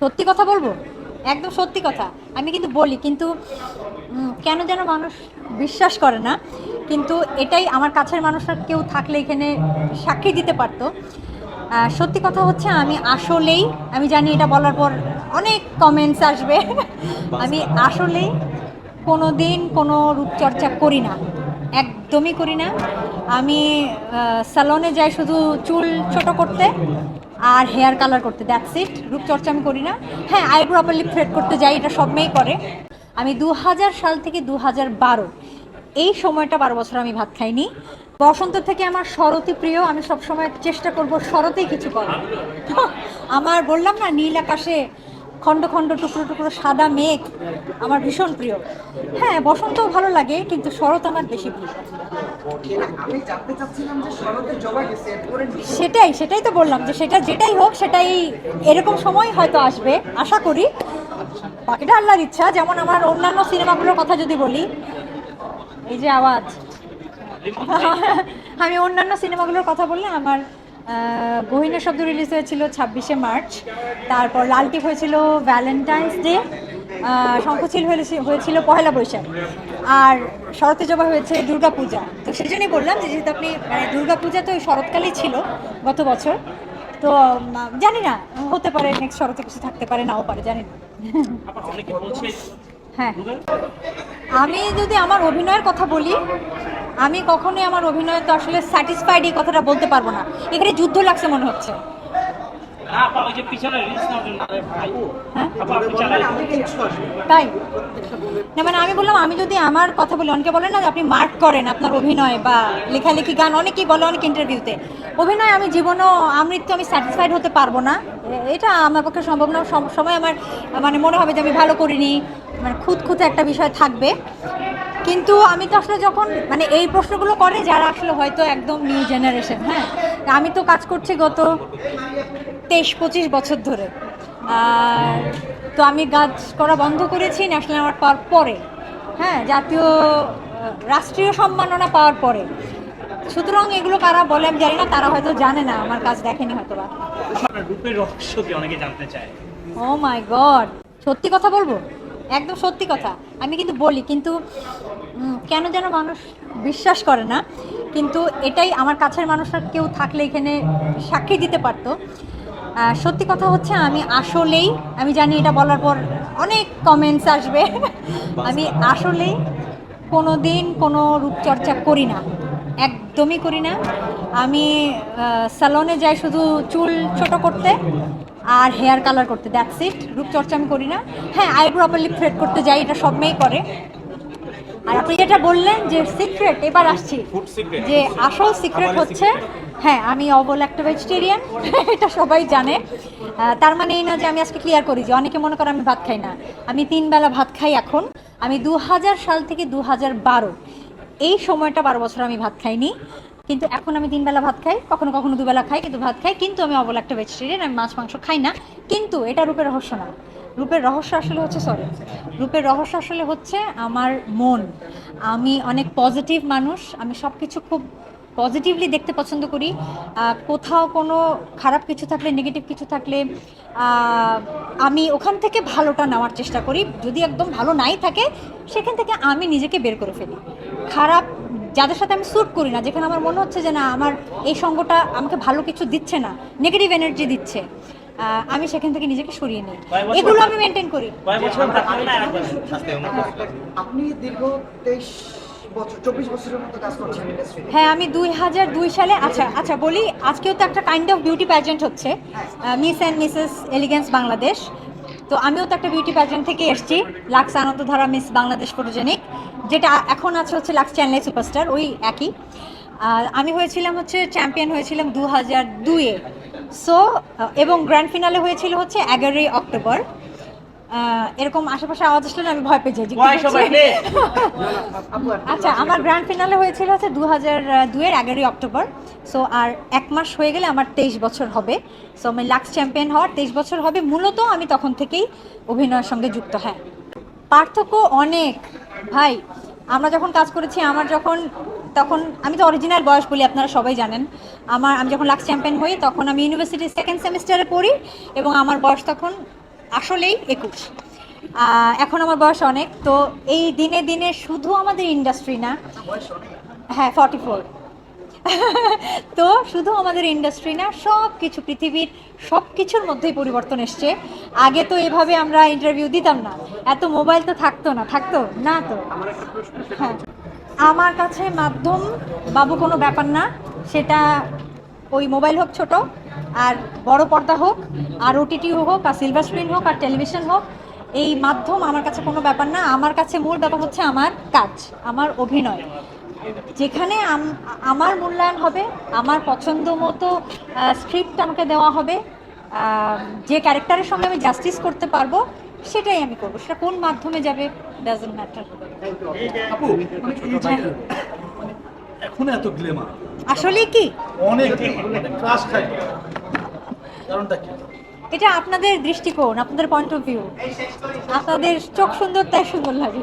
সত্যি কথা বলব? একদম সত্যি কথা। আমি কিন্তু বলি কিন্তু কেন যেন মানুষ বিশ্বাস করে না। কিন্তু এটাই আমার কাছের মানুষরা কেউ থাকলে এখানে সাক্ষী দিতে পারতো। সত্যি কথা হচ্ছে আমি আসলেই আমি জানি এটা বলার পর অনেক কমেন্টস আসবে। আমি আসলেই কোনো দিন কোনো রূপচর্চা করি না। একদমই করি না। আমি স্যালনে যাই শুধু চুল ছোট করতে আর হেয়ার কালার করতে দ্যাটস ইট রূপচর্চা আমি করি না। হ্যাঁ আইব্রো আপার লিপ থ্রেড করতে যাই, এটা সব মেয়েই করে। আমি দু হাজার সাল থেকে দু হাজার বারো, এই সময়টা বারো বছর আমি ভাত খাইনি। বসন্ত থেকে আমার শরতই প্রিয়, আমি সবসময় চেষ্টা করব শরতেই কিছু করার। আমার বললাম না, নীল আকাশে খণ্ড খণ্ড, টুকরো টুকরো, সাদা মেঘ আমার ভীষণ প্রিয়। হ্যাঁ বসন্তও ভালো লাগে, কিন্তু শরৎ আমার বেশি প্রিয়। সেটাই সেটাই তো বললাম যে সেটা যেটাই হোক, সেটাই এরকম সময় হয়তো আসবে, আশা করি। বাকিটা আল্লাহর ইচ্ছা, যেমন আমার অন্যান্য সিনেমাগুলোর কথা যদি বলি। এই যে আওয়াজ। আমি অন্যান্য সিনেমাগুলোর কথা বললে আমার আহ, গহিনের শব্দ রিলিজ হয়েছিল ছাব্বিশে মার্চ। তারপর লালটিপ হয়েছিল ভ্যালেন্টাইন্স ডে শঙ্খচিল হয়েছে- হয়েছিল পয়লা বৈশাখ। আর শরতে জবা হয়েছে দুর্গাপূজা। তো সেই জন্যই বললাম যে যেহেতু আপনি মানে দুর্গাপূজা তো ওই শরৎকালেই ছিল গত বছর তো জানি না হতে পারে নেক্সট শরতে কিছু থাকতে পারে নাও পারে জানি না। হ্যাঁ। আমি যদি আমার অভিনয়ের কথা বলি আমি কখনোই আমার অভিনয় তো আসলে স্যাটিসফাইড এই কথাটা বলতে পারব না। এখানে যুদ্ধ লাগছে মনে হচ্ছে। না আপা ওই যে পিছনে রিলস নেওয়ার জন্য আরে ভাই। হ্যাঁ? তাই? না মানে আমি বললাম আমি যদি আমার কথা বলি অনেকে বলেন না যে আপনি মার্ক করেন আপনার অভিনয় বা লেখালেখি গান অনেকেই বলে অনেক ইন্টারভিউতে অভিনয় আমি জীবনও আমৃত্যু আমি স্যাটিসফাইড হতে পারব না। এটা আমার পক্ষে সম্ভব না। সব সময় আমার মানে মনে হবে যে আমি ভালো করিনি। মানে খুঁত খুঁতে একটা বিষয় থাকবে। কিন্তু আমি তো আসলে যখন মানে এই প্রশ্নগুলো করে যারা আসলে হয়তো একদম নিউ জেনারেশন হ্যাঁ? আমি তো কাজ করছি গত তেইশ পঁচিশ বছর ধরে। আর তো আমি কাজ করা বন্ধ করেছি ন্যাশনাল অ্যাওয়ার্ড পাওয়ার পরে হ্যাঁ? জাতীয় রাষ্ট্রীয় সম্মাননা পাওয়ার পরে। সুতরাং এগুলো কারা বলে আমি জানি না তারা হয়তো জানে না আমার কাজ দেখেনি হয়তো বা রূপের রহস্য কি অনেকে জানতে চায়? ও মাই গড সত্যি কথা বলব? একদম সত্যি কথা। আমি কিন্তু বলি, কিন্তু কেন যেন মানুষ বিশ্বাস করে না, কিন্তু এটাই আমার কাছের মানুষরা কেউ থাকলে এখানে সাক্ষী দিতে পারতো। সত্যি কথা হচ্ছে আমি আসলেই, আমি জানি এটা বলার পর অনেক কমেন্টস আসবে। আমি আসলেই কোনো দিন কোনো রূপচর্চা করি না, একদমই করি না। আমি স্যালনে যাই শুধু চুল ছোট করতে আর হেয়ার কালার করতে দ্যাটস ইট রূপচর্চা আমি করি না। হ্যাঁ আইব্রো লিপ থ্রেড করতে যাই এটা সব মেয়েই করে। আর আপনি যেটা বললেন যে সিক্রেট এবার আসছি। যে আসল সিক্রেট হচ্ছে হ্যাঁ আমি অবল একটা ভেজিটেরিয়ান এটা সবাই জানে। তার মানে এই না যে আমি আজকে ক্লিয়ার করি যে অনেকে মনে করে আমি ভাত খাই না। আমি তিন বেলা ভাত খাই এখন। আমি দু হাজার সাল থেকে দু হাজার বারো। এই সময়টা বারো বছর আমি ভাত খাইনি। কিন্তু এখন আমি তিনবেলা ভাত খাই, কখনো কখনো দুবেলা খাই, কিন্তু ভাত খাই, কিন্তু আমি অবল একটা ভেজিটেরিয়ান আমি মাছ, মাংস খাই না। কিন্তু এটা রূপের রহস্য না। রূপের রহস্য আসলে হচ্ছে সরি রূপের রহস্য আসলে হচ্ছে আমার মন। আমি অনেক পজিটিভ মানুষ, আমি সব কিছু খুব পজিটিভলি দেখতে পছন্দ করি। কোথাও কোনো খারাপ কিছু থাকলে নেগেটিভ কিছু থাকলে আমি ওখান থেকে ভালোটা নেওয়ার চেষ্টা করি। যদি একদম ভালো নাই থাকে সেখান থেকে আমি নিজেকে বের করে ফেলি। খারাপ যাদের সাথে আমি স্যুট করি না যেখানে আমার মনে হচ্ছে যে না আমার এই সঙ্গটা আমাকে ভালো কিছু দিচ্ছে না নেগেটিভ এনার্জি দিচ্ছে আমি সেখান থেকে নিজেকে সরিয়ে নিই। এগুলো আমি মেনটেন করি। আপনি দীর্ঘ তেইশ বছর চব্বিশ বছরের মতো কাজ করছেন ইন্ডাস্ট্রিতে হ্যাঁ আমি দুই হাজার দুই সালে আচ্ছা আচ্ছা বলি আজকেও তো একটা কাইন্ড অফ বিউটি প্যাজেন্ট হচ্ছে miss and missus elegance Bangladesh তো আমিও তো একটা বিউটি প্যাজেন্ট থেকে এসেছি Lux Anandadhara miss Bangladesh photogenic যেটা এখন আছে হচ্ছে লাক্স চ্যানেল সুপারস্টার ওই একই। আর আমি হয়েছিলাম হচ্ছে চ্যাম্পিয়ন হয়েছিলাম দু হাজার দুইয়ে। সো এবং গ্র্যান্ড ফিনালে হয়েছিল হচ্ছে এগারোই অক্টোবর। এরকম আশেপাশে আওয়াজ আসলে আমি ভয় পেয়ে যাই আচ্ছা আমার গ্র্যান্ড ফিনালে হয়েছিল হচ্ছে দু হাজার দুয়ের এগারোই অক্টোবর। সো আর এক মাস হয়ে গেলে আমার তেইশ বছর হবে। সো আমি লাক্স চ্যাম্পিয়ন হওয়ার তেইশ বছর হবে। মূলত আমি তখন থেকেই অভিনয়ের সঙ্গে যুক্ত হ্যাঁ। পার্থক্য অনেক। ভাই আমরা যখন কাজ করেছি আমার যখন তখন আমি তো অরিজিনাল বয়স বলি আপনারা সবাই জানেন। আমার আমি যখন লাক্স চ্যাম্পিয়ন হই তখন আমি ইউনিভার্সিটির সেকেন্ড সেমিস্টারে পড়ি এবং আমার বয়স তখন আসলেই একুশ। এখন আমার বয়স অনেক, তো এই দিনে দিনে শুধু আমাদের ইন্ডাস্ট্রি না হ্যাঁ ফর্টি ফোর তো শুধু আমাদের ইন্ডাস্ট্রি না সব কিছু পৃথিবীর সব কিছুর মধ্যেই পরিবর্তন এসছে। আগে তো এভাবে আমরা ইন্টারভিউ দিতাম না, এত মোবাইল তো থাকতো না থাকতো না তো। হ্যাঁ। আমার কাছে মাধ্যম বাবু কোনো ব্যাপার না, সেটা ওই মোবাইল হোক ছোট আর বড় পর্দা হোক আর ওটিটি হোক আর সিলভার স্ক্রিন হোক আর টেলিভিশন হোক এই মাধ্যম আমার কাছে কোনো ব্যাপার না। আমার কাছে মূল ব্যাপার হচ্ছে আমার কাজ আমার অভিনয়। যেখানে আমার মূল্যায়ন হবে আমার পছন্দ মতো স্ক্রিপ্ট আমাকে দেওয়া হবে যে ক্যারেক্টারের সঙ্গে আমি জাস্টিস করতে পারব সেটাই আমি করব। সেটা কোন মাধ্যমে যাবে ডাজেন্ট ম্যাটার মানে এখন এত গ্লেমার আসলে কি? অনেক ক্লাস খাই। কারণটা কি? এটা আপনাদের দৃষ্টিকোণ আপনাদের পয়েন্ট অফ ভিউ আপনাদের চোখ সুন্দর তাই সুন্দর লাগে।